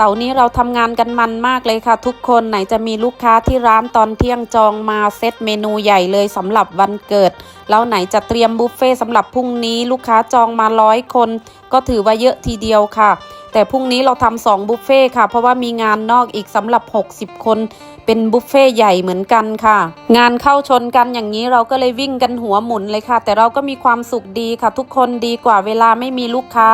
เสาร์นี้เราทำงานกันมันมากเลยค่ะ ทุกคนไหนจะมีลูกค้าที่ร้านตอนเที่ยงจองมาเซตเมนูใหญ่เลยสำหรับวันเกิด แล้วไหนจะเตรียมบุฟเฟ่ต์สำหรับพรุ่งนี้ลูกค้าจองมาร้อยคน ก็ถือว่าเยอะทีเดียวค่ะ แต่พรุ่งนี้เราทำสองบุฟเฟ่ต์ค่ะ เพราะว่ามีงานนอกอีกสำหรับ 60 คน เป็นบุฟเฟ่ต์ใหญ่เหมือนกันค่ะ งานเข้าชนกันอย่างนี้เราก็เลยวิ่งกันหัวหมุนเลยค่ะ แต่เราก็มีความสุขดีค่ะ ทุกคนดีกว่าเวลาไม่มีลูกค้า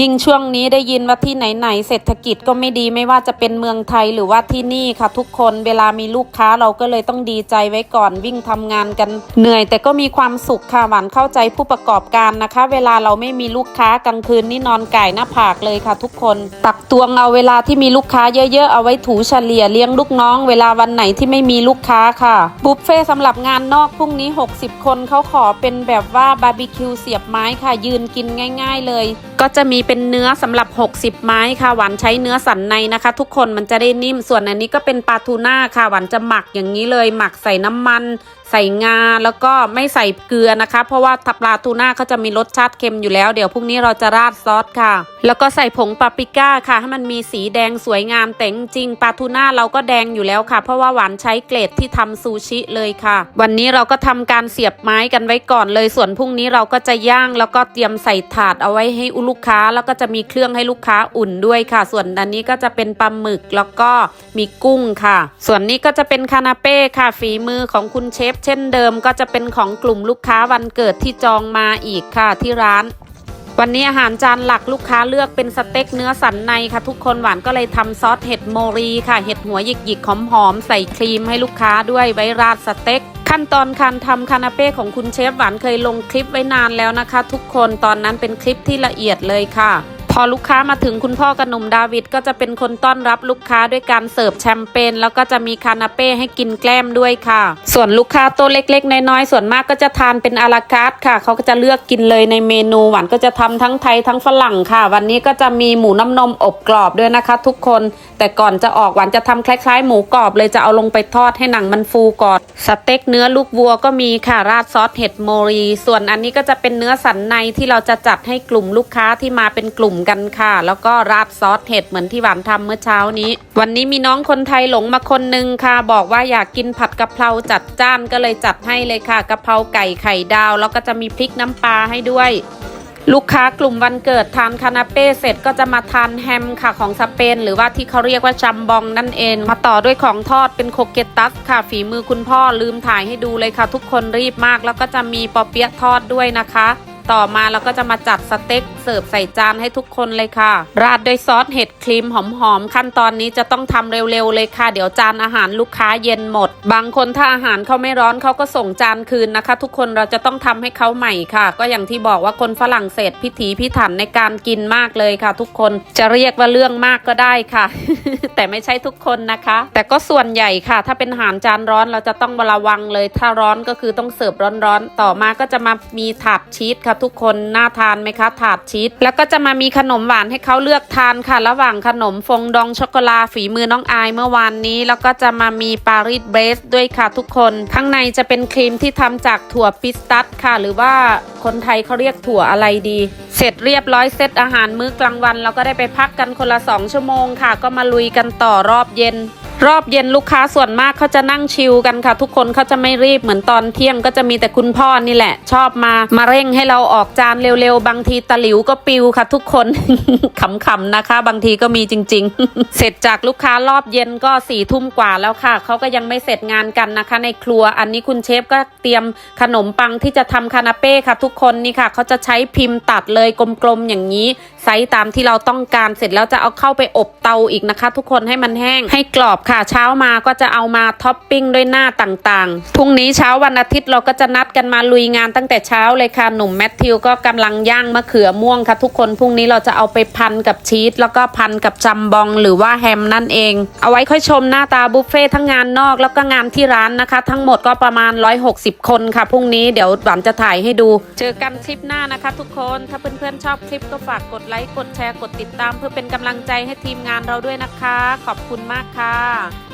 ยิ่งช่วงนี้ได้ยินว่าที่ไหนๆเศรษฐกิจก็ไม่ดีไม่ว่าจะเป็นเมืองไทยหรือว่าที่นี่ค่ะทุกคนเวลามีลูกค้าเราก็เลยต้องดีใจไว้ก่อนวิ่งทำงานกัน เหนื่อยแต่ก็มีความสุขค่ะหวานเข้าใจผู้ประกอบการนะคะ เวลาเราไม่มีลูกค้ากลางคืนนี่นอนไก่หน้าผากเลยค่ะ ทุกคน ตักตวงเอาเวลาที่มีลูกค้าเยอะๆเอาไว้ถูเฉลี่ยเลี้ยงลูกน้อง เวลาวันไหนที่ไม่มีลูกค้าค่ะบุฟเฟ่ต์สำหรับงานนอกพรุ่งนี้ 60 คนเขาขอเป็นแบบว่าบาร์บีคิวเสียบไม้ค่ะยืนกินง่าย ๆ เลย ก็จะมีีเป็นเนื้อสำหรับ 60 ไม้ค่ะหวานใช้เนื้อสันในนะคะ ทุกคนมันจะได้นิ่มส่วนอันนี้ก็เป็นปลาทูน่าค่ะหวานจะหมักอย่างนี้เลย หมักใส่น้ำมัน ใส่งาแล้วก็ไม่ใส่เกลือนะคะ เพราะว่าทับปลาทูน่าเขาจะมีรสชาติเค็มอยู่แล้วเดี๋ยวพรุ่งนี้เราจะราดซอสค่ะ แล้วก็ใส่ผงปาปริก้าค่ะ ให้มันมีสีแดงสวยงามแต่จริงปลาทูน่าเราก็แดงอยู่แล้วค่ะ เพราะว่าหวานใช้เกรดที่ทำซูชิเลยค่ะ วันนี้เราก็ทำการเสียบไม้กันไว้ก่อนเลย ส่วนพรุ่งนี้เราก็จะย่างแล้วก็เตรียมใส่ถาดเอาไว้ให้ลูกค้าแล้วก็จะมีเครื่องให้ลูกค้าอุ่นด้วยค่ะ ส่วนอันนี้ก็จะเป็นปลาหมึกแล้วก็มีกุ้งค่ะ ส่วนนี้ก็จะเป็นคานาเป้ค่ะ ฝีมือของคุณเชฟเช่นเดิม ก็จะเป็นของกลุ่มลูกค้าวันเกิดที่จองมาอีกค่ะที่ร้าน วันนี้อาหารจานหลักลูกค้าเลือกเป็นสเต็กเนื้อสันในค่ะ ทุกคนหวานก็เลยทำซอสเห็ดโมรีค่ะ เห็ดหัวหยิกหยิกหอมๆใส่ครีมให้ลูกค้าด้วยไว้ราดสเต็กขั้นตอนการทำคานาเป้ของคุณเชฟหวานเคยลงคลิปไว้นานแล้วนะคะ ทุกคนตอนนั้นเป็นคลิปที่ละเอียดเลยค่ะ อลูกค้ามาถึงคุณพ่อกับหนุ่มดาวิดก็จะเป็นคนต้อนรับลูกค้าด้วยการเสิร์ฟแชมเปญแล้วก็จะมีคานาเป้ให้กินแกล้มด้วยค่ะ ส่วนลูกค้าตัวเล็กๆน้อยๆส่วนมากก็จะทานเป็นอาราคาร์ทค่ะ เขาก็จะเลือกกินเลยในเมนูหวานก็จะทำทั้งไทยทั้งฝรั่งค่ะ วันนี้ก็จะมีหมูน้ำนมอบกรอบด้วยนะคะ ทุกคน แต่ก่อนจะออกหวานจะทำคล้ายๆ หมูกรอบเลยจะเอาลงไปทอดให้หนังมันฟูก่อนสเต็กเนื้อลูกวัวก็มีค่ะราดซอสเห็ดโมรี ส่วนอันนี้ก็จะเป็นเนื้อสันในที่เราจะจัดให้กลุ่มลูกค้าที่มาเป็นกลุ่มกันค่ะ แล้วก็ราดซอสเห็ดเหมือนที่หวานทำเมื่อเช้านี้ วันนี้มีน้องคนไทยหลงมาคนนึงค่ะ บอกว่าอยากกินผัดกะเพราจัดจ้านก็เลยจัดให้เลยค่ะกะเพราไก่ไข่ดาว แล้วก็จะมีพริกน้ำปลาให้ด้วยลูกค้ากลุ่มวันเกิดทานคานาเป้เสร็จก็จะมาทานแฮมค่ะของสเปน หรือว่าที่เขาเรียกว่าจัมบองนั่นเอง มาต่อด้วยของทอดเป็นโคเกตัสค่ะฝีมือคุณพ่อลืมถ่ายให้ดูเลยค่ะ ทุกคนรีบมากแล้วก็จะมีปอเปี๊ยะทอดด้วยนะคะ ต่อมาเราก็จะมาจัดสเต็ก สิร์ฟใส่จานให้ทุกคนเลยค่ะ ราดด้วยซอสเห็ดครีมหอมๆขั้นตอนนี้จะต้องทำเร็วๆเลยค่ะ เดี๋ยวจานอาหารลูกค้าเย็นหมด บางคนถ้าอาหารเขาไม่ร้อนเขาก็ส่งจานคืนนะคะ ทุกคนเราจะต้องทำให้เขาใหม่ค่ะ ก็อย่างที่บอกว่าคนฝรั่งเศสพิถีพิถันในการกินมากเลยค่ะ ทุกคนจะเรียกว่าเรื่องมากก็ได้ค่ะ แต่ไม่ใช่ทุกคนนะคะ แต่ก็ส่วนใหญ่ค่ะ ถ้าเป็นอาหารจานร้อนเราจะต้องระวังเลย ถ้าร้อนก็คือต้องเสิร์ฟร้อนๆ ต่อมาก็จะมามีถาดชีสค่ะ ทุกคนน่าทานไหมคะถาดชีสแล้วก็จะมามีขนมหวานให้เขาเลือกทานค่ะ ระหว่างขนมฟงดองช็อกโกแลตฝีมือน้องอายเมื่อวานนี้ แล้วก็จะมามีปารีสเบรสด้วยค่ะทุกคน ข้างในจะเป็นครีมที่ทำจากถั่วปิสตัสค่ะ หรือว่าคนไทยเขาเรียกถั่วอะไรดี เสร็จเรียบร้อยเซตอาหารมื้อกลางวัน เราก็ได้ไปพักกันคนละ 2 ชั่วโมงค่ะ ก็มาลุยกันต่อรอบเย็น รอบเย็นลูกค้าส่วนมากเขาจะนั่งชิลกันค่ะ ทุกคนเขาจะไม่รีบเหมือนตอนเที่ยงก็จะมีแต่คุณพ่อนี่แหละ ชอบมามาเร่งให้เราออกจานเร็วๆ บางทีตะหลิวก็ปิวค่ะ ทุกคนขำๆนะคะ บางทีก็มีจริง ๆ เสร็จจากลูกค้ารอบเย็นก็สี่ทุ่มกว่าแล้วค่ะเขาก็ยังไม่เสร็จงานกันนะคะ ในครัวอันนี้คุณเชฟก็เตรียมขนมปังที่จะทำคานาเป้ค่ะ ทุกคนนี่ค่ะเขาจะใช้พิมพ์ตัดเลยกลมๆอย่างนี้ไซส์ตามที่เราต้องการเสร็จแล้วจะเอาเข้าไปอบเตาอีกนะคะ ทุกคนให้มันแห้งให้กรอบค่ะ เช้ามาก็จะเอามาท็อปปิ้งด้วยหน้าต่างๆ พรุ่งนี้เช้าวันอาทิตย์เราก็จะนัดกันมาลุยงานตั้งแต่เช้าเลยค่ะ หนุ่มแมทธิวก็กำลังย่างมะเขือม่วงค่ะ ทุกคนพรุ่งนี้เราจะเอาไปพันกับชีสแล้วก็พันกับจัมบองหรือว่าแฮมนั่นเอง เอาไว้ค่อยชมหน้าตาบุฟเฟ่ทั้งงานนอกแล้วก็งานที่ร้านนะคะ ทั้งหมดก็ประมาณ 160 คนค่ะพรุ่งนี้เดี๋ยวหวานจะถ่ายให้ดู เจอกันคลิปหน้านะคะ ทุกคนถ้าเพื่อนๆชอบคลิปก็ฝากกดไลค์กดแชร์กดติดตาม เพื่อเป็นกำลังใจให้ทีมงานเราด้วยนะคะ ขอบคุณมากค่ะ Tchau!